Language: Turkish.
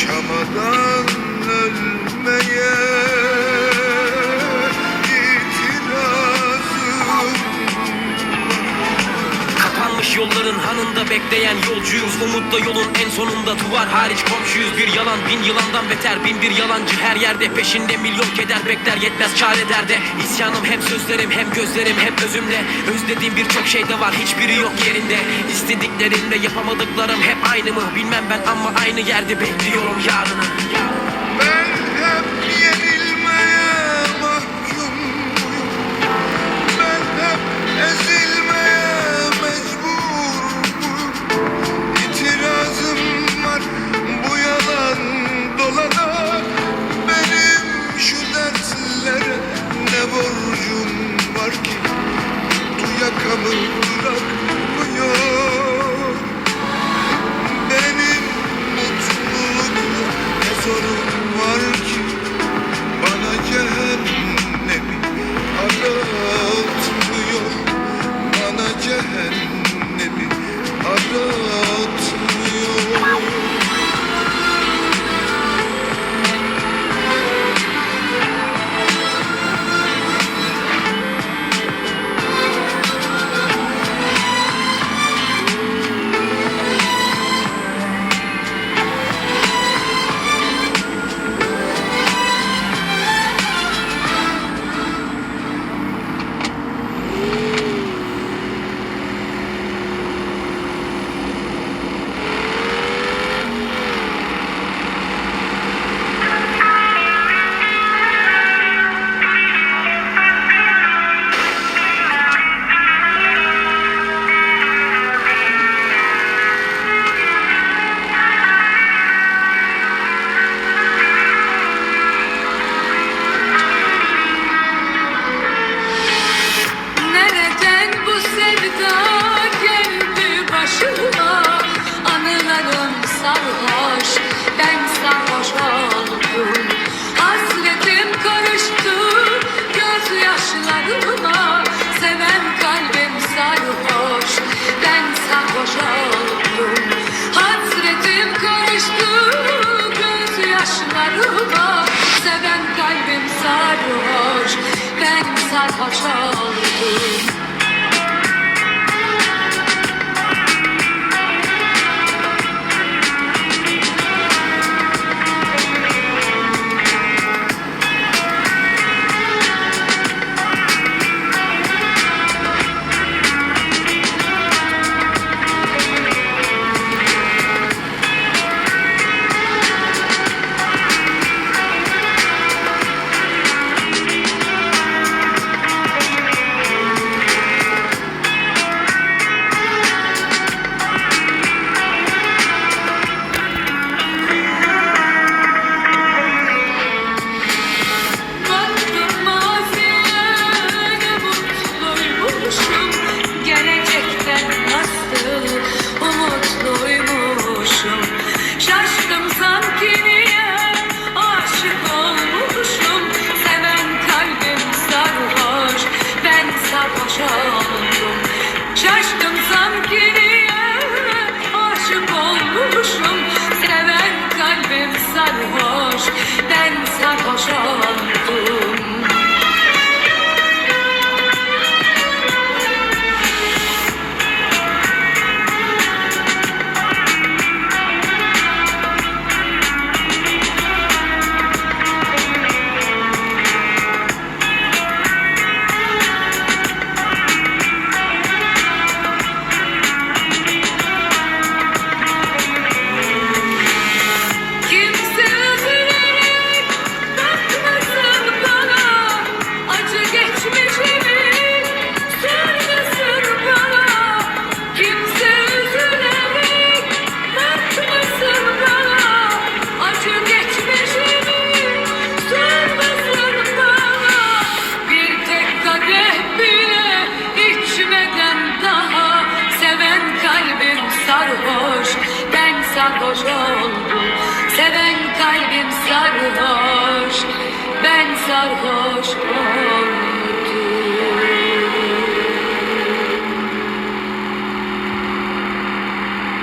Yaşamadan ölmeye Yolların hanında bekleyen yolcuyuz. Umutla yolun en sonunda. Duvar hariç komşuyuz. Bir yalan bin yılandan beter. Bin bir yalancı her yerde Peşinde. Milyon keder bekler yetmez çare derde. İsyanım hem sözlerim hem gözlerim hem özümde. Özlediğim birçok şey de var. Hiçbiri yok yerinde. İstediklerimle yapamadıklarım hep aynı mı? Bilmem ben ama aynı yerde bekliyorum yarını. Ben hep yenilmeye sarhoş, ben sarhoş oldum ben sarhoş oldum sarhoş olmuş.